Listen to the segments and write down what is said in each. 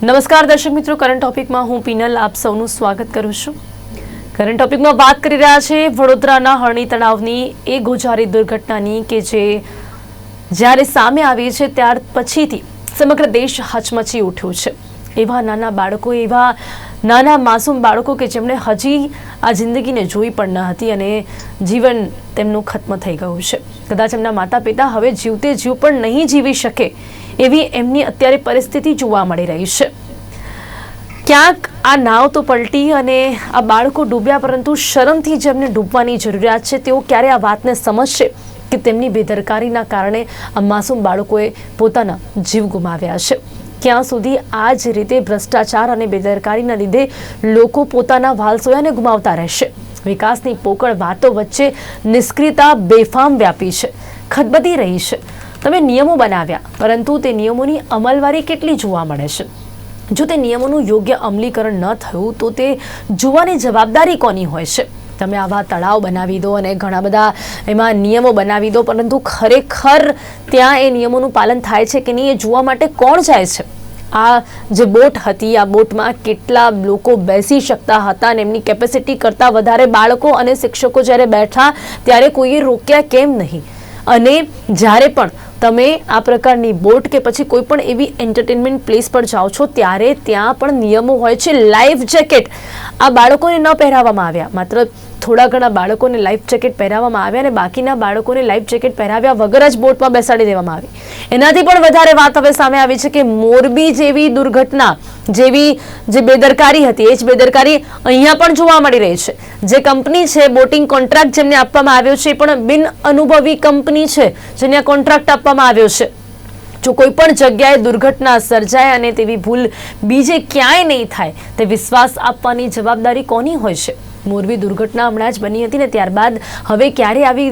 નમસ્કાર દર્શક મિત્રો કરંટ ટોપિકમાં હું પીનલ આપ સૌનું સ્વાગત કરું છું. કરંટ ટોપિકમાં વાત કરી રહ્યા છે વડોદરાના હરણી તળાવની એ ગોજારી દુર્ઘટનાની કે જે જ્યારે સામે આવી છે ત્યાર પછીથી સમગ્ર દેશ હચમચી ઉઠ્યો છે. એવા નાના બાળકો, એવા નાના માસૂમ બાળકો કે જેમણે હજી આ જિંદગીને જોઈ પણ ન હતી અને જીવન તેમનું ખત્મ થઈ ગયું છે. કદાચ એમના માતા પિતા હવે જીવતે જીવ પણ નહીં જીવી શકે એવી એમની અત્યારે પરિસ્થિતિ જોવા મળી રહી છે. ક્યાંક આ નાવ તો પલટી અને આ બાળકો ડૂબ્યા પરંતુ શરમથી જેમને ડૂબવાની જરૂરિયાત છે. તેઓ ક્યારે આ વાતને સમજશે કે તેમની બેદરકારીના કારણે આ માસૂમ બાળકોએ પોતાના જીવ ગુમાવ્યા છે? ક્યાં સુધી આ જ રીતે ભ્રષ્ટાચાર અને બેદરકારીના લીધે લોકો પોતાના વાલસોયાને ગુમાવતા રહેશે. વિકાસની પોકળ વાતો વચ્ચે નિષ્ક્રિયતા બેફામ વ્યાપી છે. ખદબદી રહી છે. તમે નિયમો બનાવ્યા, પરંતુ તે નિયમોની અમલવારી કેટલી જોવા મળે છે? જો તે નિયમોનું યોગ્ય અમલીકરણ ન થયું, તો તે જોવાની જવાબદારી કોની હોય છે? તમે આવા તળાવ બનાવી દો અને ઘણા બધા એમાં નિયમો બનાવી દો, પરંતુ ખરેખર ત્યાં એ નિયમોનું પાલન થાય છે કે નહીં એ જોવા માટે કોણ જાય છે? આ જે બોટ હતી, આ બોટમાં કેટલા લોકો બેસી શકતા હતા અને એમની કેપેસિટી કરતાં વધારે બાળકો અને શિક્ષકો જ્યારે બેઠા, ત્યારે કોઈએ રોક્યા કેમ નહીં? અને જ્યારે પણ તમે આ પ્રકારની બોટ કે પછી કોઈ પણ એવી એન્ટરટેનમેન્ટ પ્લેસ પર જાઓ છો, ત્યારે ત્યાં પણ નિયમો હોય છે. લાઈફ જેકેટ આ બાળકોને ન પહેરાવવામાં આવ્યા. માત્ર થોડા ઘણા બાળકોને લાઈફ જેકેટ પહેરાવવામાં આવ્યા અને બાકીના બાળકોને લાઈફ જેકેટ પહેરાવ્યા વગર જ બોટમાં બેસાડી દેવામાં આવી. એનાથી પણ વધારે વાત હવે સામે આવી છે કે મોરબી જેવી દુર્ઘટના, જેવી જે બેદરકારી હતી, એ જ બેદરકારી અહીંયા પણ જોવા મળી રહી છે. જે કંપની છે, બોટિંગ કોન્ટ્રાક્ટ જેમને આપવામાં આવ્યો છે, એ પણ બિન અનુભવી કંપની છે, જેને આ કોન્ટ્રાક્ટ આપવામાં આવ્યો છે. જો કોઈ પણ જગ્યાએ દુર્ઘટના સર્જાય અને તેવી ભૂલ બીજે ક્યાંય નહીં થાય, તે વિશ્વાસ આપવાની જવાબદારી કોની હોય છે? મોરબી દુર્ઘટના હમણાં જ બની હતી ને ત્યારબાદ હવે ક્યારે આવી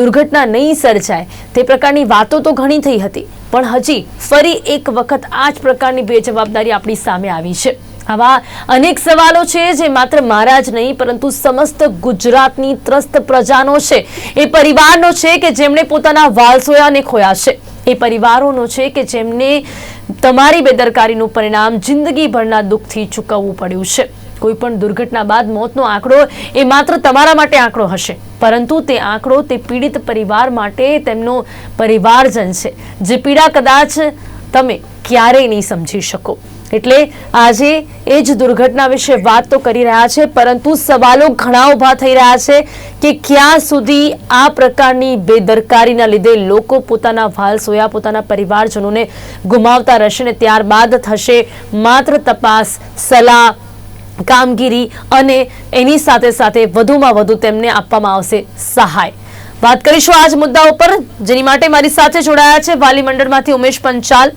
દુર્ઘટના નહીં સર્જાય તે પ્રકારની વાતો તો ઘણી થઈ હતી. પણ હજી ફરી એક વખત આ જ પ્રકારની બેજવાબદારી આપણી સામે આવી છે. આવા અનેક સવાલો છે જે માત્ર મારા જ નહીં, પરંતુ સમસ્ત ગુજરાતની ત્રસ્ત પ્રજાનો છે. એ પરિવારનો છે કે જેમણે પોતાના વાલસોયાને ખોયા છે. એ પરિવારોનો છે કે જેમને તમારી બેદરકારીનું પરિણામ જિંદગીભરના દુઃખથી ચૂકવવું પડ્યું છે. કોઈ પણ દુર્ઘટના બાદ મોતનો આંકડો એ માત્ર તમારા માટે આંકડો હશે. પરંતુ તે આંકડો તે પીડિત પરિવાર માટે તેમનો પરિવારજન છે, જે પીડા કદાચ તમે ક્યારેય નહીં સમજી શકો. એટલે આજે એ જ દુર્ઘટના વિશે વાત તો કરી રહ્યા છે, પરંતુ સવાલો ઘણા ઊભા થઈ રહ્યા છે કે ક્યાં સુધી આ પ્રકારની બેદરકારીના લીધે લોકો પોતાના વાલ સોયા પોતાના પરિવારજનોને ગુમાવતા રહેશે ને ત્યારબાદ થશે માત્ર તપાસ, સલાહ કામગીરી અને એની સાથે સાથે વધુમાં વધુ તેમને આપવામાં આવશે સહાય. વાત કરીશું આજ મુદ્દા ઉપર જેની માટે મારી સાથે જોડાયા છે વાલી મંડળમાંથી ઉમેશ પંચાલ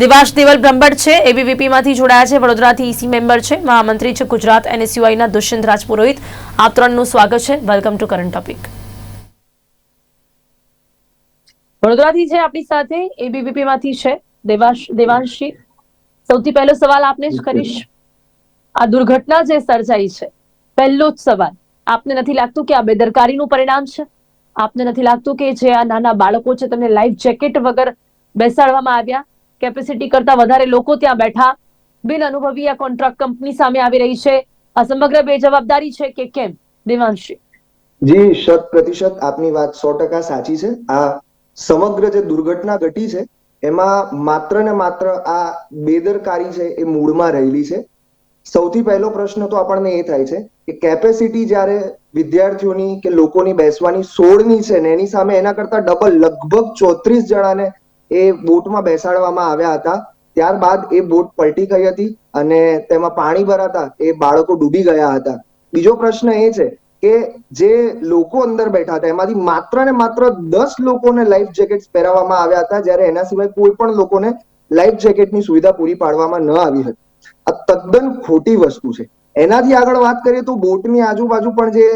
દેવાશ દેવલ બ્રહ્મભટ્ટ છે એબીવીપીમાંથી જોડાયા છે વડોદરાથી ઈસી મેમ્બર છે મહામંત્રી છે ગુજરાત એનએસયુઆઈના દુષ્યંત રાજપુરોહિત. આપ ત્રણનું સ્વાગત છે. વેલકમ ટુ કરંટ ટોપિક વડોદરાથી છે આપણી સાથે એબીવીપીમાંથી છે દેવાશ દેવાંશજી. સૌથી પહેલો સવાલ આપને જ કરીશ. આ દુર્ઘટના જે સર્જાઈ છે, પહેલો જ સવાલ. આપને નથી લાગતું કે આ બેદરકારીનું પરિણામ છે? આપને નથી લાગતું કે જે આ નાના બાળકો છે, તેમને લાઈફ જેકેટ વગર બેસાડવામાં આવ્યા? કેપેસિટી કરતા વધારે લોકો ત્યાં બેઠા? બિન અનુભવી આ કોન્ટ્રાક્ટ કંપની સામે આવી રહી છે? આ સમગ્ર બેજવાબદારી છે કે કેમ? દેવાંશી. જી, શત પ્રતિશત આપની વાત સો ટકા સાચી છે. આ સમગ્ર જે દુર્ઘટના ઘટી છે, એમાં માત્ર ને માત્ર આ બેદરકારી છે એ મૂળમાં રહેલી છે. સૌથી પહેલો પ્રશ્ન તો આપણને એ થાય છે કે કેપેસિટી જ્યારે વિદ્યાર્થીઓની કે લોકોની બેસવાની સોળની છે ને એની સામે એના કરતા ડબલ લગભગ ચોત્રીસ જણાને એ બોટમાં બેસાડવામાં આવ્યા હતા. ત્યારબાદ એ બોટ પલટી ગઈ હતી અને તેમાં પાણી ભરાતા એ બાળકો ડૂબી ગયા હતા. બીજો પ્રશ્ન એ છે કે જે લોકો અંદર બેઠા હતા, એમાંથી માત્ર ને માત્ર દસ લોકોને લાઈફ જેકેટ પહેરાવવામાં આવ્યા હતા, જ્યારે એના સિવાય કોઈ પણ લોકોને લાઈફ જેકેટની સુવિધા પૂરી પાડવામાં ન આવી હતી. આ તદ્દન ખોટી વસ્તુ છે. એનાથી આગળ વાત કરીએ તો બોટની આજુબાજુ પણ જે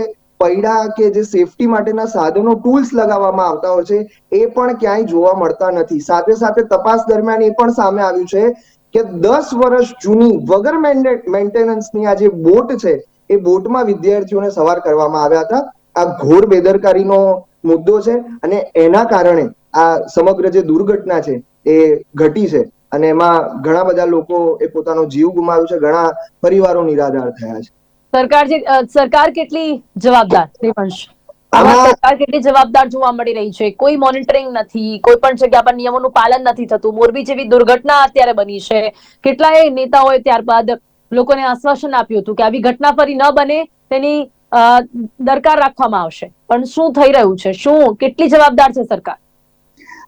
પૈડા કે જે સેફટી માટેના સાધનો ટૂલ્સ લગાવવામાં આવતા હોય છે, એ પણ ક્યાંય જોવા મળતા નથી. સાથે સાથે તપાસ દરમિયાન એ પણ સામે આવ્યું છે કે દસ વર્ષ જૂની વગર મેન્ટેનન્સની આ જે બોટ છે, એ બોટમાં વિદ્યાર્થીઓને સવાર કરવામાં આવ્યા હતા. આ ઘોર બેદરકારીનો મુદ્દો છે અને એના કારણે આ સમગ્ર જે દુર્ઘટના છે, એ ઘટી છે. અને એમાં ઘણા બધા લોકો એ પોતાનો જીવ ગુમાવ્યો છે ઘણા પરિવારો નિરાધાર થયા છે. સરકાર જે સરકાર કેટલી જવાબદાર દેવાંશ સરકાર કેટલી જવાબદાર જોવા મળી રહી છે? કોઈ મોનિટરિંગ નથી કોઈ પણ જગ્યા પર નિયમોનું પાલન નથી થતું. મોરબી જેવી દુર્ઘટના અત્યારે બની છે. કેટલાય નેતાઓએ ત્યારબાદ લોકોને આશ્વાસન આપ્યું હતું કે આવી ઘટના ફરી ન બને તેની દરકાર રાખવામાં આવશે. પણ શું થઈ રહ્યું છે? શું કેટલી જવાબદાર છે સરકાર?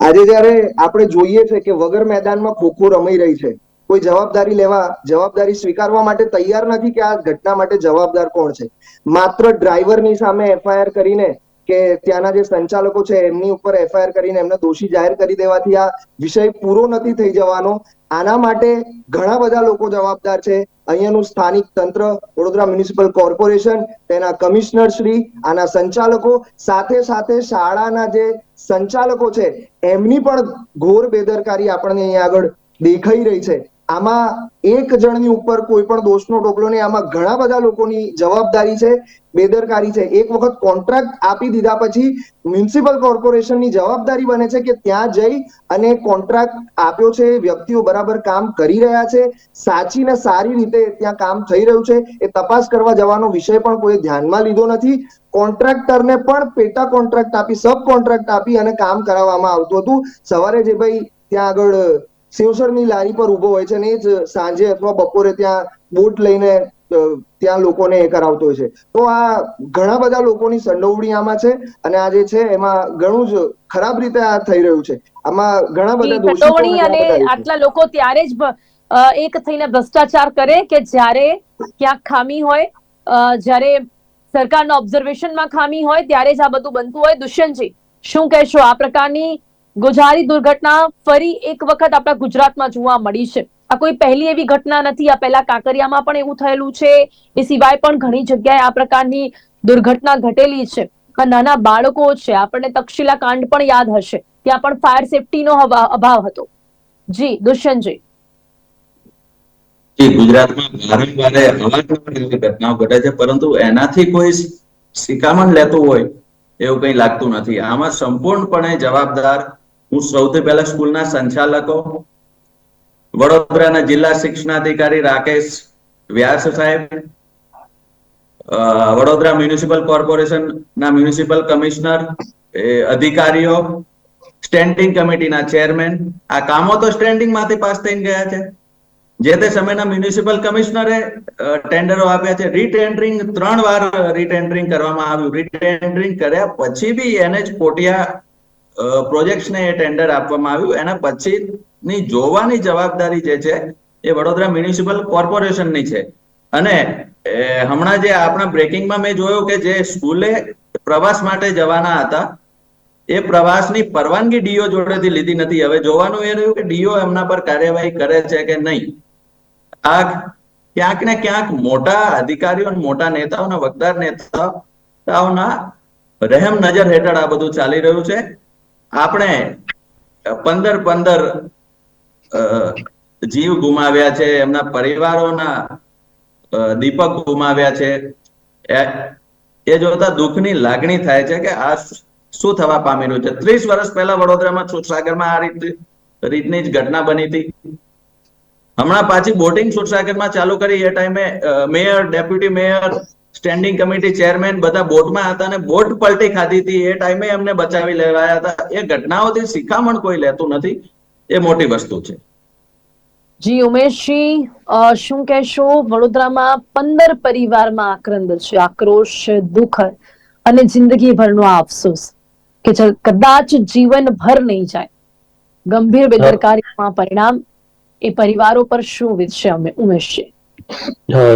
આજે જયારે આપણે જોઈએ છે કે વગર મેદાનમાં ખોખો રમાઈ રહી છે, કોઈ જવાબદારી લેવા, જવાબદારી સ્વીકારવા માટે તૈયાર નથી કે આ ઘટના માટે જવાબદાર કોણ છે? માત્ર ડ્રાઈવરની સામે એફઆઈઆર કરીને કે ત્યાંના જે સંચાલકો છે, એમની ઉપર એફઆઈઆર કરીને એમને દોષી જાહેર કરી દેવાથી આ વિષય પૂરો નથી થઈ જવાનો. આના માટે ઘણા બધા લોકો જવાબદાર છે. અહીંયાનું સ્થાનિક તંત્ર, વડોદરા મ્યુનિસિપલ કોર્પોરેશન, તેના કમિશનર શ્રી, આના સંચાલકો, સાથે સાથે શાળાના જે સંચાલકો છે, એમની પણ ઘોર બેદરકારી આપણને અહીંયા આગળ દેખાઈ રહી છે. આમાં એક જણની ઉપર કોઈ પણ દોષનો ટોપલો નહીં, આમાં ઘણા બધા લોકોની જવાબદારી છે, બેદરકારી છે. એક વખત કોન્ટ્રાક્ટ આપી દીધા પછી મ્યુનિસિપલ કોર્પોરેશનની જવાબદારી બને છે કે ત્યાં જઈ અને કોન્ટ્રાક્ટ આપ્યો છે, વ્યક્તિઓ બરાબર કામ કરી રહ્યા છે, સાચી ને સારી રીતે ત્યાં કામ થઈ રહ્યું છે, એ તપાસ કરવા જવાનો વિષય પણ કોઈ ધ્યાનમાં લીધો નથી. કોન્ટ્રાક્ટરને પણ પેટા કોન્ટ્રાક્ટ આપી સબ કોન્ટ્રાક્ટ આપી અને કામ કરાવવામાં આવતું હતું. સવારે જે ભાઈ ત્યાં આગળ સેવસરની લારી પર ઊભો હોય છે અને એ જ સાંજે અથવા બપોરે ત્યાં બોટ લઈને ત્યાં લોકોને એ કરાવતો હોય છે. તો આ ઘણા બધા લોકોની સંડોવણી આમાં છે અને આ જે છે એમાં ઘણું જ ખરાબ રીતે આ થઈ રહ્યું છે. આમાં ઘણા બધા સંડોવણી અને આટલા લોકો ત્યારે જ એક થઈને ભ્રષ્ટાચાર કરે કે જ્યારે ક્યાંક ખામી હોય જ્યારે સરકારના ઓબ્ઝર્વેશનમાં ખામી હોય ત્યારે જ આ બધું બનતું હોય. દુષ્યંતજી શું કહેશો આ પ્રકારની ગોઝારી દુર્ઘટના ફરી એક વખત આપણા ગુજરાતમાં જોવા મળી છે. આ કોઈ પહેલી એવી ઘટના નથી. આ પહેલા કાંકરિયામાં પણ એવું થયેલું છે. એ સિવાય પણ ઘણી જગ્યાએ આ પ્રકારની દુર્ઘટના ઘટેલી છે. નાના બાળકો છે. આપણને તક્ષશિલા કાંડ પણ યાદ હશે. ત્યાં પણ ફાયર સેફટીનો અભા- અભાવ હતો. જી, દુષ્યંતજી. જી, ગુજરાતમાં વારંવાર અવારનવાર ઘટનાઓ ઘટે છે. પરંતુ એનાથી કોઈ શિકામણ લેતું હોય એવું કંઈ લાગતું નથી. આમાં સંપૂર્ણપણે જવાબદાર હું સૌથી પહેલા સ્કૂલના સંચાલકો, વડોદરાના જિલ્લા શિક્ષણાધિકારી રાકેશ વ્યાસ સાહેબ વડોદરા મ્યુનિસિપલ કોર્પોરેશનના મ્યુનિસિપલ કમિશનર અધિકારીઓ, સ્ટેન્ડિંગ કમિટીના ચેરમેન. આ કામો તો સ્ટેન્ડિંગમાંથી પાસ થઈને ગયા છે. જે તે સમયના મ્યુનિસિપલ કમિશનરે ટેન્ડરો આપ્યા છે. રીટેન્ડરિંગ ત્રણ વાર રીટેન્ડરિંગ કરવામાં આવ્યું. રીટેન્ડરિંગ કર્યા પછી બી એને જ કોટિયા પ્રોજેક્ટ્સને એ ટેન્ડર આપવામાં આવ્યું. એના પછીની જોવાની જવાબદારી જે છે, એ વડોદરા મ્યુનિસિપલ કોર્પોરેશનની છે. અને હમણાં જે આપણા બ્રેકિંગમાં મેં જોયું કે જે સ્કૂલે પ્રવાસ માટે જવાના હતા, એ પ્રવાસની પરવાનગી ડીઓ જોડેથી લીધી નથી. હવે જોવાનું એ રહ્યું કે ડીઓ એમના પર કાર્યવાહી કરે છે કે નહીં. આ ક્યાંક ને ક્યાંક મોટા અધિકારીઓ મોટા નેતાઓના વગદાર નેતાઓના રહેમ નજર હેઠળ આ બધું ચાલી રહ્યું છે. આપણે પંદર પંદર જીવ ગુમાવ્યા છે, એમના પરિવારોના દીપક ગુમાવ્યા છે. એ- જોતા દુઃખની લાગણી થાય છે કે આ શું થવા પામેલું છે? ત્રીસ વર્ષ પહેલા વડોદરામાં સુરસાગરમાં આ રીત, રીતની જ ઘટના બની હતી. હમણાં પાછી બોટિંગ સુરસાગરમાં ચાલુ કરી એ ટાઈમે mayor, deputy mayor standing committee chairman બધા બોટમાં હતા અને બોટ પલટી ખાધી હતી. એ ટાઈમે એમને બચાવી લેવાયા હતા. એ ઘટનાઓથી શિખામણ કોઈ લેતું નથી. એ મોટી વસ્તુ છે. જી ઉમેશજી શું કહેશો? વડોદરામાં પંદર પરિવારમાં આક્રંદ છે. આક્રોશ દુઃખ અને જિંદગીભરનો આ અફસોસ કે કદાચ જીવનભર નહીં જાય. ગંભીર બેદરકારીમાં પરિણામ એ પરિવારો પર શું વીતશે અમે? ઉમેશજી.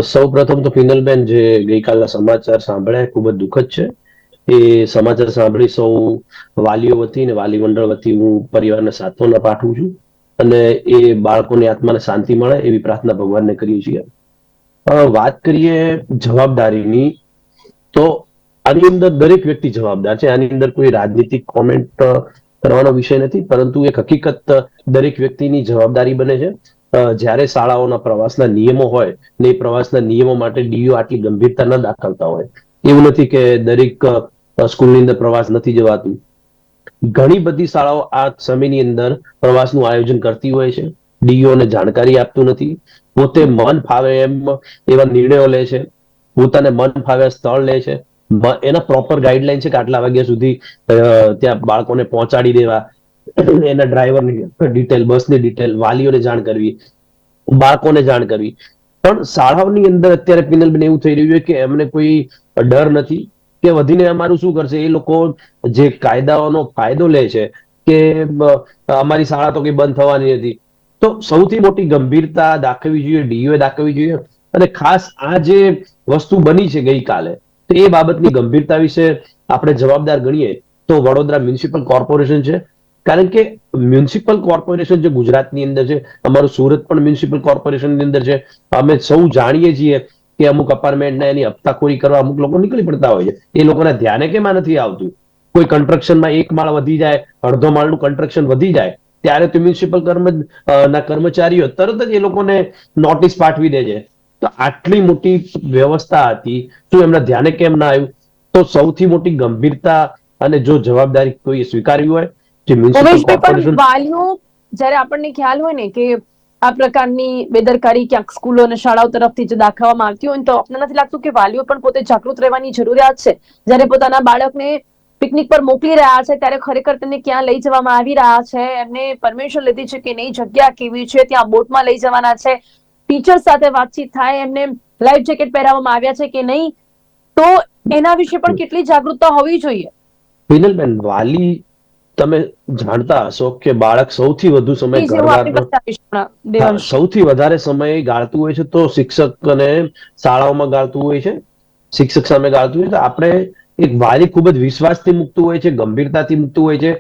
સૌ પ્રથમ તો ફિનલબેન જે ગઈકાલના સમાચાર સાંભળ્યા ખૂબ જ દુઃખદ છે. એ સમાચાર સાંભળી સૌ વાલીઓ વતી ને વાલી મંડળ વતી હું પરિવારને સાંત્વના પાઠવું છું અને એ બાળકોની આત્માને શાંતિ મળે એવી પ્રાર્થના ભગવાનને કરીએ છીએ. વાત કરીએ જવાબદારીની, તો આની અંદર દરેક વ્યક્તિ જવાબદાર છે. આની અંદર કોઈ રાજનીતિક કોમેન્ટ કરવાનો વિષય નથી, પરંતુ એક હકીકત દરેક વ્યક્તિની જવાબદારી બને છે. જ્યારે શાળાઓના પ્રવાસના નિયમો હોય ને એ પ્રવાસના નિયમો માટે ડીઓ આટલી ગંભીરતા ન દાખવતા હોય. એવું નથી કે દરેક સ્કૂલની અંદર પ્રવાસ નથી જવાતું. ઘણી બધી શાળાઓ આ સમયની અંદર પ્રવાસનું આયોજન કરતી હોય છે. ડીઓ ને જાણકારી આપતું નથી. પોતે મન ફાવે એમ એવા નિર્ણયો લે છે. પોતાને મન ફાવે સ્થળ લે છે. એના પ્રોપર ગાઈડલાઈન છે કે આટલા વાગ્યા સુધી ત્યાં બાળકોને પહોંચાડી દેવા. એના ડ્રાઈવરની ડિટેલ બસની ડિટેલ વાલીઓને જાણ કરવી, બાળકોને જાણ કરવી. પણ શાળાઓની અંદર અત્યારે પિનલબેન એવું થઈ રહ્યું છે કે એમને કોઈ ડર નથી કે વધીને અમારું શું કરશે? એ લોકો જે કાયદાઓનો ફાયદો લે છે કે અમારી શાળા તો કઈ બંધ થવાની હતી તો સૌથી મોટી ગંભીરતા દાખવવી જોઈએ ડીઓએ દાખવવી જોઈએ. અને ખાસ આ જે વસ્તુ બની છે ગઈકાલે, તો એ બાબતની ગંભીરતા વિશે આપણે જવાબદાર ગણીએ તો વડોદરા મ્યુનિસિપલ કોર્પોરેશન છે કારણ કે મ્યુનિસિપલ કોર્પોરેશન જે ગુજરાતની અંદર છે, અમારું સુરત પણ મ્યુનિસિપલ કોર્પોરેશનની અંદર છે. અમે સૌ જાણીએ છીએ કે અમુક અપાર્ટમેન્ટના એની હપ્તાખોરી કરવા અમુક લોકો નીકળી પડતા હોય છે. એ લોકોના ધ્યાને કેમ નથી આવતું? કોઈ કન્સ્ટ્રક્શનમાં એક માળ વધી જાય, અડધો માળનું કન્સ્ટ્રક્શન વધી જાય, ત્યારે તો મ્યુનિસિપલ કર્મ ના કર્મચારીઓ તરત જ એ લોકોને નોટિસ પાઠવી દે છે. તો આટલી મોટી વ્યવસ્થા હતી, શું એમના ધ્યાને કેમ ના આવ્યું? તો સૌથી મોટી ગંભીરતા અને જો જવાબદારી કોઈએ સ્વીકારવી હોય પણ વાલીઓ જ્યારે આપણને ખ્યાલ હોય ને કે આ પ્રકારની બેદરકારી ક્યાંક સ્કૂલો અને શાળાઓ તરફથી જો દાખવવામાં આવતી હોય તો આપણને નથી લાગતું કે વાલીઓ પણ પોતે જાગૃત રહેવાની જરૂરિયાત છે? જ્યારે પોતાના બાળકને પિકનિક પર મોકલી રહ્યા છે ત્યારે ખરેખર તેને ક્યાં લઈ જવામાં આવી રહ્યા છે? એમને પરમિશન લીધી છે કે નહીં? જગ્યા કેવી છે? ત્યાં બોટમાં લઈ જવાના છે? ટીચર સાથે વાતચીત થાય એમને લાઈફ જેકેટ પહેરાવવામાં આવ્યા છે કે નહીં? તો એના વિશે પણ કેટલી જાગૃતતા હોવી જોઈએ? પિનલબેન વાલી તમે જાણતા હશો કે બાળક સૌથી વધુ સમય. સૌથી વધારે સમય ગાળતું હોય છે તો શિક્ષક અને શાળાઓમાં ગાળતું હોય છે. શિક્ષક સામે ગાળતું હોય તો આપણે એક વાલી ખૂબ જ વિશ્વાસથી મૂકતું હોય છે ગંભીરતાથી મૂકતું હોય છે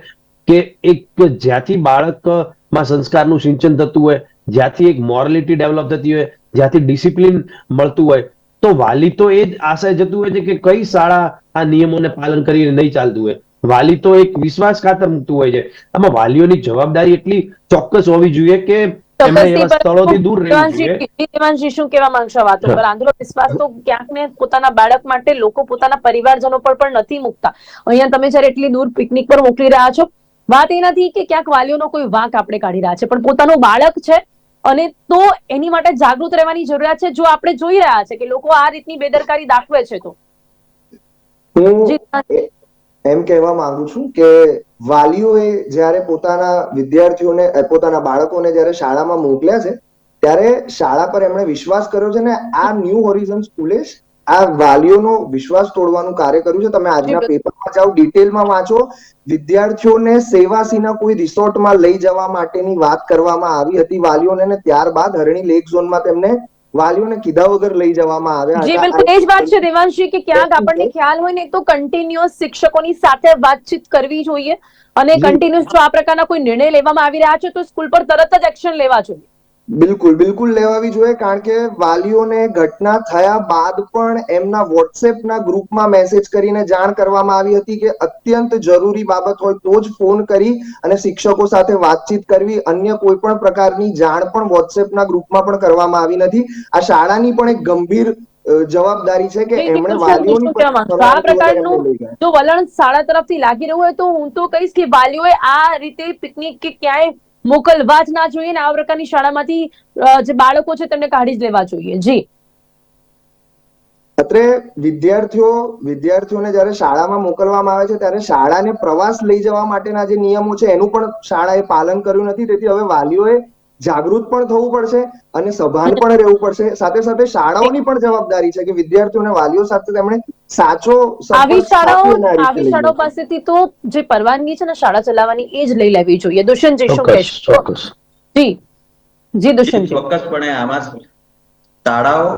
કે એક જ્યાંથી બાળકમાં સંસ્કારનું સિંચન થતું હોય જ્યાંથી એક મોરાલિટી ડેવલપ થતી હોય જ્યાંથી ડિસિપ્લિન મળતું હોય તો વાલી તો એ જ આશય જતું હોય છે કે કઈ શાળા આ નિયમોને પાલન કરીને નહીં ચાલતું હોય. વાલી તો એક વિશ્વાસ ખાતર મૂકતું હોય છે. આમાં વાલીઓની જવાબદારી એટલી ચોક્કસ હોવી જોઈએ કે શું કહેવા માંગશો આંધળો વિશ્વાસ તો ક્યાંક ને પોતાના બાળક માટે લોકો પોતાના પરિવારજનો પર પણ નથી મૂકતા. અહીંયા તમે જ્યારે એટલી દૂર પિકનિક પર મોકલી રહ્યા છો વાત એ નથી કે ક્યાંક વાલીઓનો કોઈ વાંક આપણે કાઢી રહ્યા છે પણ પોતાનું બાળક છે અને તો એની માટે જાગૃત રહેવાની જરૂરિયાત છે જો આપણે જોઈ રહ્યા છે કે લોકો આ રીતની બેદરકારી દાખવે છે તો. એમ કહેવા માંગુ છું કે વાલીઓએ જ્યારે પોતાના વિદ્યાર્થીઓને પોતાના બાળકોને જ્યારે શાળામાં મોકલ્યા છે ત્યારે શાળા પર એમણે વિશ્વાસ કર્યો છે ને આ ન્યૂ હોરિઝન સ્કૂલે આ વાલીઓનો વિશ્વાસ તોડવાનું કાર્ય કર્યું છે. તમે આજના પેપરમાં જાઓ ડિટેલમાં વાંચો વિદ્યાર્થીઓને સેવાસીના કોઈ રિસોર્ટમાં લઈ જવા માટેની વાત કરવામાં આવી હતી. વાલીઓને ત્યારબાદ હરણી લેક ઝોનમાં તેમને વાલીઓને કીધા વગર લઈ જવામાં આવ્યા જી બિલકુલ. એ જ વાત છે દેવાંશજી કે ક્યાંક આપણને ખ્યાલ હોય ને તો કન્ટિન્યુઅસ શિક્ષકોની સાથે વાતચીત કરવી જોઈએ. અને. કન્ટિન્યુઅસ જો આ પ્રકારના કોઈ નિર્ણય લેવામાં આવી રહ્યા છે તો સ્કૂલ પર તરત જ એક્શન લેવા જોઈએ. બિલકુલ બિલકુલ લેવાવી જોઈએ કારણ કે વાલીઓને ઘટના થયા બાદ પણ એમના વોટ્સએપના ગ્રુપમાં મેસેજ કરીને જાણ કરવામાં આવી હતી કે અત્યંત જરૂરી બાબત હોય તો જ ફોન કરી અને શિક્ષકો સાથે વાતચીત કરવી. અન્ય કોઈ પણ પ્રકારની જાણ પણ વોટ્સએપના ગ્રુપમાં પણ કરવામાં આવી નથી. આ શાળાની પણ એક ગંભીર જવાબદારી છે કે એમણે વાલીઓની. આ પ્રકારનું જો વલણ શાળા તરફથી લાગી રહ્યું હોય તો હું તો કહીશ કે વાલીઓએ આ રીતે પિકનિક કે ક્યાંય મોકલવા જ ના જોઈએ ને આ પ્રકારની શાળામાંથી જે બાળકો છે તેમને કાઢી જ લેવા જોઈએ. જી. અત્રે વિદ્યાર્થીઓ, વિદ્યાર્થીઓને જ્યારે શાળામાં મોકલવામાં આવે છે, ત્યારે શાળાને પ્રવાસ લઈ જવા માટેના જે નિયમો છે, એનું પણ શાળાએ પાલન કર્યું નથી. તેથી હવે વાલીઓએ જાગૃત પણ થવું પડશે અને સભાન પણ રહેવું પડશે. સાથે સાથે શાળાઓની પણ જવાબદારી છે કે વિદ્યાર્થીઓ અને વાલીઓ સાથે તેમણે સાચો આવી શાળાઓ આવી શાળાઓ પાસેથી તો જે પરવાનગી છે ને શાળા ચલાવવાની એ જ લઈ લેવી જોઈએ. દુષ્યંતજી શું કહેશો? ચોક્કસ. જી. જી દુષ્યંતજી. ચોક્કસપણે આમાં શાળાઓ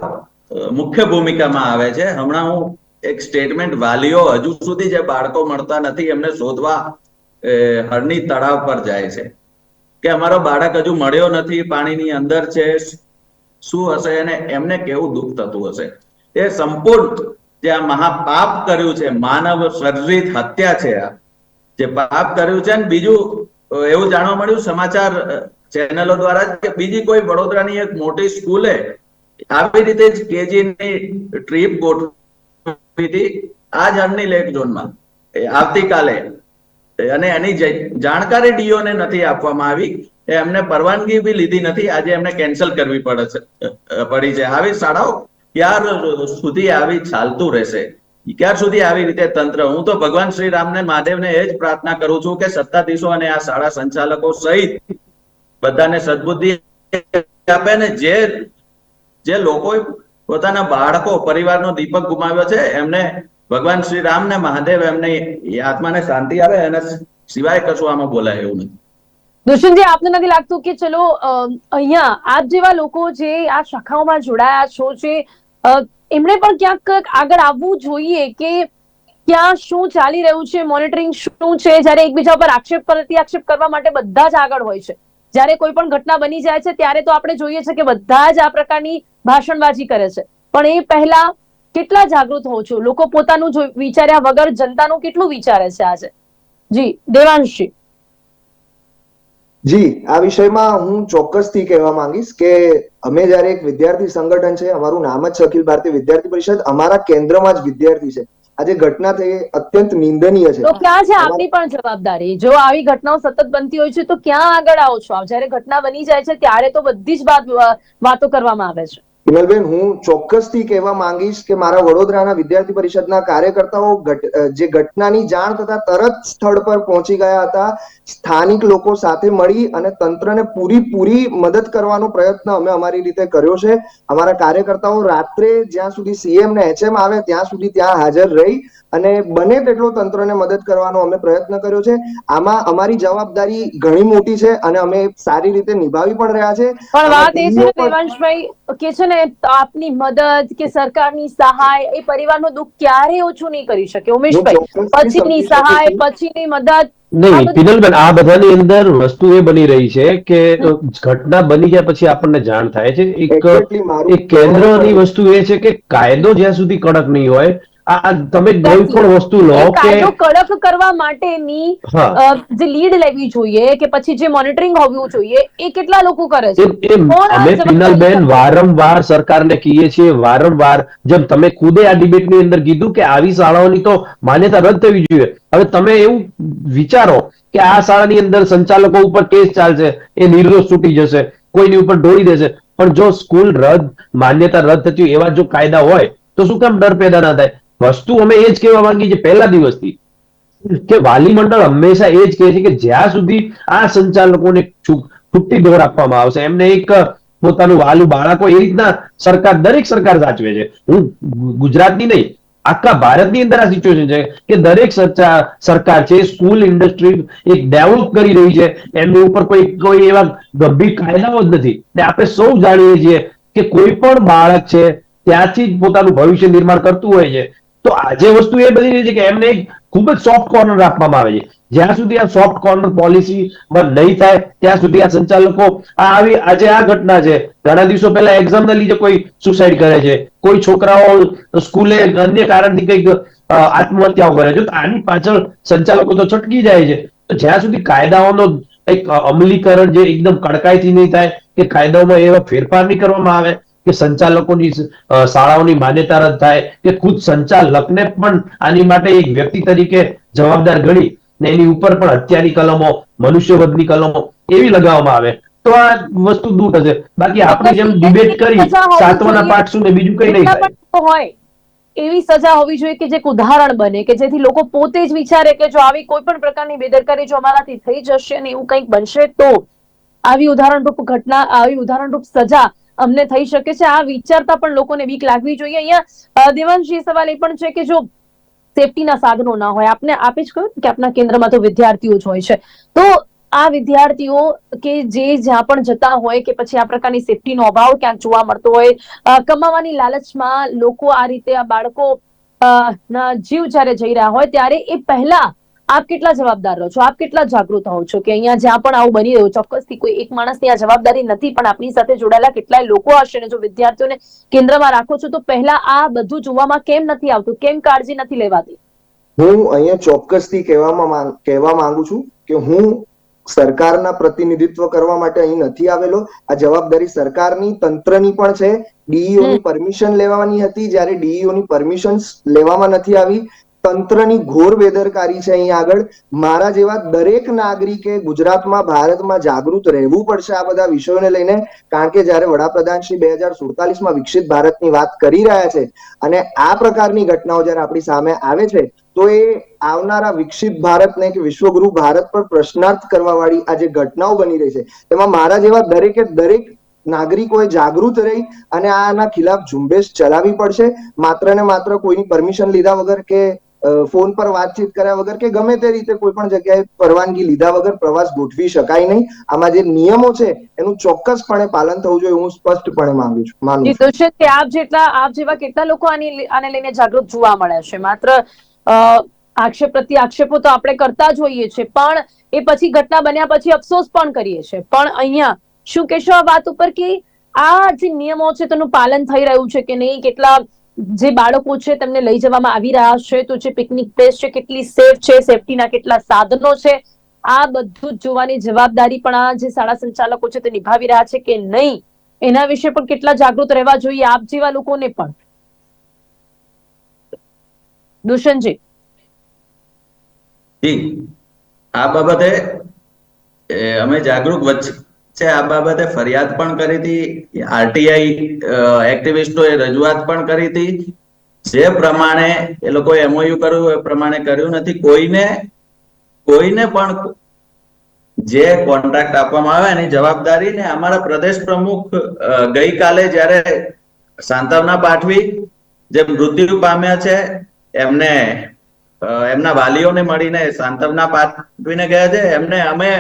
મુખ્ય ભૂમિકામાં આવે છે. હમણાં હું એક સ્ટેટમેન્ટ વાલીઓ હજુ સુધી જે બાળકો મળતા નથી એમને શોધવા હરની તળાવ પર જાય છે. કે અમારો બાળક હજુ મળ્યો નથી, પાણીની અંદર છે, શું હશે અને એમને કેવું દુઃખ થતું હશે? એ સંપૂર્ણ જે આ મહાપાપ કર્યું છે, માનવ સર્જિત હત્યા છે આ. જે પાપ કર્યું છે અને બીજું એવું જાણવા મળ્યું સમાચાર ચેનલો દ્વારા કે બીજી કોઈ વડોદરાની એક મોટી સ્કૂલે આવી રીતે જ કેજીની ટ્રીપ ગોઠવી હતી આ જ હરની લેક ઝોનમાં. આવતીકાલે અને એની જાણકારી ડીઓને નથી આપવામાં આવી એમને પરવાનગી બી લીધી નથી. આજે એમને કેન્સલ કરવી પડે છે પડી છે. આવી શાળાઓ ક્યાર સુધી આવી ચાલતું રહેશે? ક્યાર સુધી આવી રીતે તંત્ર? હું તો ભગવાન શ્રી રામને મહાદેવને એ જ પ્રાર્થના કરું છું કે સત્તાધીશો અને આ શાળા સંચાલકો સહિત બધાને સદબુદ્ધિ આપે ને જે જે લોકો પોતાના બાળકો, પરિવારનો દીપક ગુમાવ્યો છે, એમને ભગવાન શ્રી રામ ને મહાદેવ એમને આત્માને શાંતિ આવે અને સિવાય કશું આમાં બોલાય એવું નથી. દુષ્યંતજી, આપને નથી લાગતું કે ચલો અહીંયા આપ જેવા લોકો જે આ શાખાઓમાં જોડાયા છો, જે એમણે પણ ક્યાંક આગળ આવવું જોઈએ કે ક્યાં શું ચાલી રહ્યું છે, મોનિટરિંગ શું છે, જ્યારે એકબીજા પર આક્ષેપ પ્રતિ આક્ષેપ કરવા માટે બધા જ આગળ હોય છે. જ્યારે કોઈ પણ ઘટના બની જાય છે, ત્યારે તો આપણે જોઈએ છે કે બધા જ આ પ્રકારની ભાષણબાજી કરે છે. પણ એ પહેલા કેટલા જાગૃત હોવ છો? લોકો પોતાનું વિચાર્યા વગર જનતાનું કેટલું વિચારે છે આજે? જી દેવાંશજી. જી આ વિષયમાં હું ચોક્કસથી કહેવા માંગીશ કે અમે જ્યારે એક વિદ્યાર્થી સંગઠન છે અમારું નામ જ છે અખિલ ભારતીય વિદ્યાર્થી પરિષદ અમારા કેન્દ્રમાં જ વિદ્યાર્થી છે. આજે ઘટના થઈ અત્યંત નિંદનીય છે. તો ક્યાં છે આપની પણ જવાબદારી? જો આવી ઘટનાઓ સતત બનતી હોય છે તો ક્યાં આગળ આવો છો જ્યારે ઘટના બની જાય છે ત્યારે તો બધી જ વાત વાતો કરવામાં આવે છે. હિમલબેન, હું ચોક્કસથી કહેવા માંગીશ કે મારા વડોદરાના વિદ્યાર્થી પરિષદના કાર્યકર્તાઓ જે ઘટનાની જાણ થતા તરત સ્થળ પર પહોંચી ગયા હતા. સ્થાનિક લોકો સાથે મળી અને તંત્રને પૂરી પૂરી મદદ કરવાનો પ્રયત્ન અમે અમારી રીતે કર્યો છે. અમારા કાર્યકર્તાઓ રાત્રે જ્યાં સુધી સીએમ ને એચએમ આવે ત્યાં સુધી ત્યાં હાજર રહી. અને બને તેટલો તંત્રને મદદ કરવાનો અમે પ્રયત્ન કર્યો છે. આમાં અમારી જવાબદારી ઘણી મોટી છે અને અમે સારી રીતે નિભાવી પણ રહ્યા છે. પણ વાત એ છે દેવાંશભાઈ કે છે ને આપની મદદ કે સરકારની સહાય એ પરિવારનો દુઃખ ક્યારેય ઓછું નહીં કરી શકે. ઉમેશભાઈ પછીની સહાય પછીની મદદ નહીં પિનલબેન આ બધાની અંદર વસ્તુ એ બની રહી છે કે ઘટના બની ગયા પછી આપણને જાણ થાય છે. એક કેન્દ્રની વસ્તુ એ છે કે કાયદો જ્યાં સુધી કડક નહીં હોય આ તમે કોઈ પણ વસ્તુ લો કે કડક કરવા માટેની જે લીડ લેવી જોઈએ કે પછી જે મોનિટરિંગ હોવું જોઈએ એ કેટલા લોકો કરે છે? અમે પિનલ બેન વારંવાર સરકારને કહીએ છીએ વારંવાર જેમ તમે ખુદે આ ડિબેટની અંદર કીધું કે આવી શાળાઓની તો માન્યતા રદ થવી જોઈએ. હવે તમે એવું વિચારો કે આ શાળાની અંદર સંચાલકો ઉપર કેસ ચાલશે એ નિર્દોષ છૂટી જશે કોઈની ઉપર ઢોળી દેશે. પણ જો સ્કૂલ રદ માન્યતા રદ થતી હોય એવા જો કાયદા હોય તો શું કામ ડર પેદા ના થાય? વસ્તુ અમે એ જ કહેવા માંગીએ છીએ પહેલા દિવસથી કે વાલી મંડળ હંમેશા એ જ કહે છે કે જ્યાં સુધી આ સંચાલકોને છૂટી દોર આપવામાં આવશે, એમને એક પોતાનું વાલું બાળકો એ રીતના સરકાર, દરેક સરકાર સાચવે છે. હું ગુજરાતની નહીં, આખા ભારતની અંદર આ સિચ્યુએશન છે કે દરેક સરકાર છે સ્કૂલ ઇન્ડસ્ટ્રી એક ડેવલપ કરી રહી છે, એમની ઉપર કોઈ કોઈ એવા ગંભીર કાયદાઓ જ નથી. ને આપણે સૌ જાણીએ છીએ કે કોઈ પણ બાળક છે ત્યાંથી જ પોતાનું ભવિષ્ય નિર્માણ કરતું હોય છે. તો આજે વસ્તુ એ બની રહી છે કે એમને ખૂબ જ સોફ્ટ કોર્નર આપવામાં આવે છે. જ્યાં સુધી આ સોફ્ટ કોર્નર પોલિસીમાં નહીં થાય, ત્યાં સુધી આ સંચાલકો આ આવી આજે આ ઘટના છે. ઘણા દિવસો પહેલા એક્ઝામ ના લીધે કોઈ સુસાઇડ કરે છે. કોઈ છોકરાઓ સ્કૂલે અન્ય કારણથી કંઈક આત્મહત્યાઓ કરે છે. તો આની પાછળ સંચાલકો તો છટકી જાય છે. તો જ્યાં સુધી કાયદાઓનો એક અમલીકરણ જે એકદમ કડકાઈથી નહીં થાય, કે કાયદાઓમાં એવા ફેરફાર નહીં કરવામાં આવે કે સંચાલકોની શાળાઓની માન્યતા રદ થાય કે ખુદ સંચાલકને પણ આની માટે એક વ્યક્તિ તરીકે જવાબદાર ગણી ને એની ઉપર પણ હત્યાની કલમો મનુષ્યવધની કલમો એવી લગાવવામાં આવે. તો આ વસ્તુ દૂર થશે. બાકી આપણે જેમ ડિબેટ કરી સજા સાતવાના પાઠ શું ને બીજું કઈ નહીં થાય. હોય એવી સજા હોવી જોઈએ કે જે એક ઉદાહરણ બને કે જેથી લોકો પોતે જ વિચારે કે જો આવી કોઈ પણ પ્રકારની બેદરકારી જો અમારાથી થઈ જશે અને એવું કંઈક બનશે તો આવી ઉદાહરણરૂપ ઘટના આવી ઉદાહરણરૂપ સજા અમને થઈ શકે છે. આ વિચારતા પણ લોકોને બીક લાગવી જોઈએ. અહીંયા દેવાંશજી સવાલ એ પણ છે કે જો સેફટીના સાધનો ના હોય, આપને, આપે જ કહ્યું કે આપના કેન્દ્રમાં તો વિદ્યાર્થીઓ જ હોય છે. તો આ વિદ્યાર્થીઓ કે જે જ્યાં પણ જતા હોય કે પછી આ પ્રકારની સેફટીનો અભાવ ક્યાંક જોવા મળતો હોય કમાવાની લાલચમાં લોકો આ રીતે આ બાળકો ના જીવ જ્યારે જઈ રહ્યા હોય, ત્યારે એ પહેલા આપ કેટલા જવાબદાર રહો છો? આપ કેટલા જાગૃત હો છો કે અહીંયા જ્યાં પણ આવું બની રહ્યું ચોક્કસથી કોઈ એક માણસની આ જવાબદારી નથી પણ આપની સાથે જોડાયેલા કેટલાય લોકો હશે ને જો વિદ્યાર્થીઓને કેન્દ્રમાં રાખો છો તો પહેલા આ બધું જોવામાં કેમ નથી આવતું? કેમ કાળજી નથી લેવાતી? હું અહીંયા ચોક્કસથી કહેવામાં કહેવા માંગુ છું કે હું સરકારના પ્રતિનિધિત્વ કરવા માટે અહીં નથી આવેલો. આ જવાબદારી સરકારની તંત્રની પણ છે. ડીઈઓ ની પરમિશન લેવાની હતી. જ્યારે ડીઈઓ ની પરમિશન લેવામાં નથી આવી તંત્રની ઘોર બેદરકારી છે અહીં આગળ. મારા જેવા દરેક નાગરિકે ગુજરાતમાં, ભારતમાં જાગૃત રહેવું પડશે આ બધા વિષયોને લઈને, કારણ કે જ્યારે વડાપ્રધાન શ્રી બે હજાર સુડતાલીસમાં વિકસિત ભારતની વાત કરી રહ્યા છે અને આ પ્રકારની ઘટનાઓ જ્યારે આપણી સામે આવે છે, તો એ આવનારા વિકસિત ભારતને કે વિશ્વગુરુ ભારત પર પ્રશ્નાર્થ કરવા વાળી આ જે ઘટનાઓ બની રહી છે, તેમાં મારા જેવા દરેકે દરેક નાગરિકોએ જાગૃત રહી અને આના ખિલાફ ઝુંબેશ ચલાવી પડશે. માત્ર ને માત્ર કોઈની પરમિશન લીધા વગર કે ફોન પર વાતચીત કર્યા વગર કે ગમે તે રીતે કોઈ પણ જગ્યાએ પરવાનગી લીધા વગર પ્રવાસ ગોઠવી શકાય નહીં. આમાં જે નિયમો છે એનું ચોક્કસપણે પાલન થવું જોઈએ હું સ્પષ્ટપણે માંગુ છું માનું છું. દુષ્યંત કે આપ જેટલા આપ જેવા કેટલા લોકો આની આને લઈને જાગૃત જોવા મળે છે? માત્ર આક્ષેપ પ્રતિ આક્ષેપો તો આપણે કરતા જ હોઈએ છીએ પણ એ પછી ઘટના બન્યા પછી અફસોસ પણ કરીએ છીએ. પણ અહીંયા શું કહેશો આ વાત ઉપર કે આ જે નિયમો છે તેનું પાલન થઈ રહ્યું છે કે નહીં? કેટલા જે બાળકો છે તેમને લઈ જવામાં આવી રહ્યા છે, તો જે પિકનિક પ્લેસ છે કેટલી સેફ છે, સેફટીના કેટલા સાધનો છે, આ બધું જોવાની જવાબદારી પણ આ જે શાળા સંચાલકો છે તે નિભાવી રહ્યા છે કે નહીં, એના વિશે પણ કેટલા જાગૃત રહેવા જોઈએ આપ જેવા લોકોને પણ. દુષ્યંતજી. આ બાબતે અમે જાગૃત વચ્ચે આ બાબતે ફરિયાદ પણ કરી હતી. આરટીઆઈ એક્ટિવિસ્ટોએ રજૂઆત પણ કરી હતી. જે પ્રમાણે એ લોકોએ એમઓયુ કર્યું, એ પ્રમાણે કર્યું નથી. કોઈને કોઈને પણ જે કોન્ટ્રાક્ટ આપવામાં આવે એની જવાબદારી ને અમારા પ્રદેશ પ્રમુખ ગઈકાલે જ્યારે સાંત્વના પાઠવી, જે મૃત્યુ પામ્યા છે, એમને એમના વાલીઓને મળીને સાંત્વના પાઠવીને ગયા છે. એમને અમે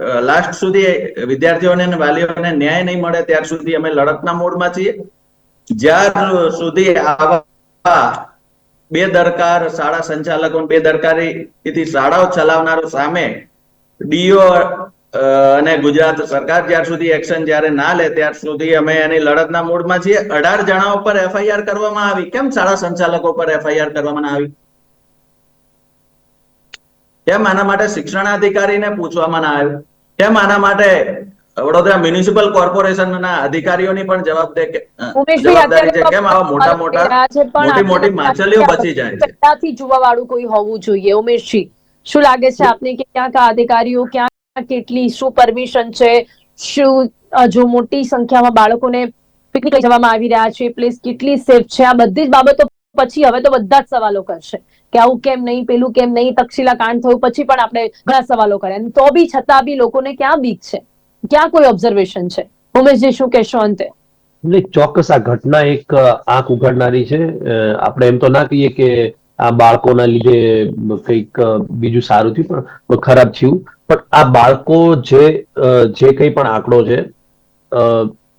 લાસ્ટ સુધી વિદ્યાર્થીઓને અને વાલીઓને ન્યાય નહીં મળે ત્યાર સુધી અમે લડતના મોડમાં છીએ. જ્યાર સુધી આવા બેદરકાર શાળા સંચાલકો બેદરકારીથી શાળાઓ ચલાવનારો સામે ડીઓ અને ગુજરાત સરકાર જ્યાર સુધી એક્શન જ્યારે ના લે ત્યાર સુધી અમે એની લડતના મૂડમાં છીએ. અઢાર જણા ઉપર એફઆઈઆર કરવામાં આવી. કેમ શાળા સંચાલકો પર એફઆઈઆર કરવામાં આવી? કેમ આના માટે શિક્ષણાધિકારીને પૂછવામાં ના આવ્યું? કેમ આના માટે વડોદરા મ્યુનિસિપલ કોર્પોરેશનના અધિકારીઓની પણ જવાબદારી છે. કેમ આવા મોટા મોટા મોટી મોટી માછલીઓ બચી જાય છે. ત્યાંથી જોવા વાળું કોઈ હોવું જોઈએ. ઉમેશજી શું લાગે છે આપને કે ક્યાંક આ અધિકારીઓ ક્યાં કેટલી શું પરમિશન છે? શું જો મોટી સંખ્યામાં બાળકોને પિકનિક જવામાં આવી રહ્યા છે પ્લેસ કેટલી સેફ છે? આ બધી જ બાબતો પછી હવે તો બધા જ સવાલો કરશે. કે આવું કેમ નહીં, પેલું કેમ નહીં, તક્ષીલા કાંડ થયું, પછી પણ આપણે ઘણા સવાલો કર્યા. તો બી છતાં બી લોકોને ક્યાં બીક છે? ક્યાં કોઈ ઓબ્ઝર્વેશન છે? ઉમેશજી, શું કહેશો અંતે? એટલે ચોક્કસ આ ઘટના એક આંખ ઉઘાડનારી છે. આપણે એમ તો ના કહીએ કે આ બાળકોના લીધે કંઈક બીજું સારું થયું, પણ ખરાબ થયું. પણ આ બાળકો જે જે કંઈ પણ આંકડો છે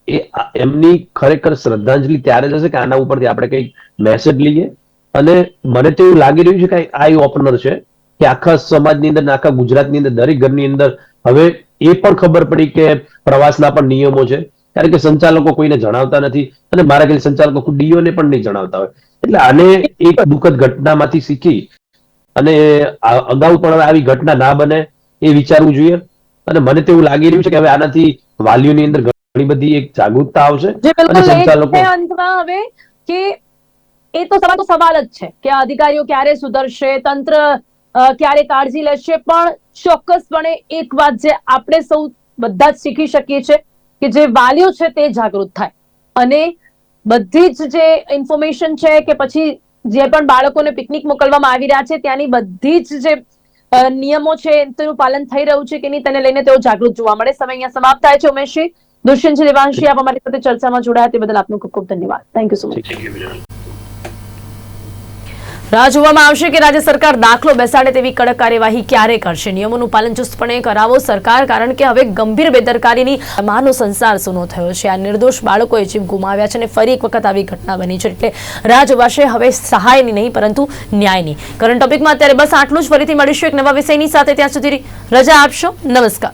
એ એમની ખરેખર શ્રદ્ધાંજલિ ત્યારે જ હશે કે આના ઉપરથી આપણે કંઈક મેસેજ લઈએ. અને મને તો એવું લાગી રહ્યું છે કે આઈ ઓપનર છે કે આખા સમાજની અંદર આખા ગુજરાતની અંદર દરેક ઘરની અંદર હવે એ પણ ખબર પડી કે પ્રવાસના પણ નિયમો છે. કારણ કે સંચાલકો કોઈને જણાવતા નથી અને મારા ખ્યાલ સંચાલકો ડીઓને પણ નહીં જણાવતા હોય. એટલે આને એક દુઃખદ ઘટનામાંથી શીખી અને અગાઉ પણ આવી ઘટના ના બને એ વિચારવું જોઈએ. અને મને તેવું લાગી રહ્યું છે કે હવે આનાથી વાલીઓની અંદર ઘણી બધી એક જાગૃતતા આવશે અને સંચાલકો અંતમાં હવે કે એ તો સવાલ તો સવાલ જ છે કે અધિકારીઓ ક્યારે સુધરશે, તંત્ર ક્યારે કાળજી લેશે, પણ ચોક્કસપણે એક વાત જે આપણે સૌ બધા જ શીખી શકીએ છે કે જે વાલીઓ છે તે જાગૃત થાય. અને બધી જ જે ઇન્ફોર્મેશન છે કે પછી જે પણ બાળકોને પિકનિક મોકલવામાં આવી રહ્યા છે, ત્યાંની બધી જ જે નિયમો છે, તેનું પાલન થઈ રહ્યું છે કે નહીં, તેને લઈને તેઓ જાગૃત જોવા મળે. સમય અહીંયા સમાપ્ત થાય છે, ઉમેશજી. દુષ્યંત દેવાંશી આપ અમારી સાથે ચર્ચામાં જોડાયા તે બદલ આપનો ખૂબ ખૂબ ધન્યવાદ. થેન્ક યુ સો મચ રાહ જોવામાં આવશે કે રાજ્ય સરકાર દાખલો બેસાડે તેવી કડક કાર્યવાહી ક્યારે કરશે? નિયમોનું પાલન ચુસ્તપણે કરાવો સરકાર, કારણ કે હવે ગંભીર બેદરકારીની માનો સંસાર સૂનો થયો છે. આ નિર્દોષ બાળકોએ જીવ ગુમાવ્યા છે અને ફરી એક વખત આવી ઘટના બની છે. એટલે રાહ જોવાશે હવે સહાયની નહીં, પરંતુ ન્યાયની. કરંટ ટોપિકમાં અત્યારે બસ આટલું જ. ફરીથી મળીશું એક નવા વિષયની સાથે. ત્યાં સુધી રજા આપશો. નમસ્કાર.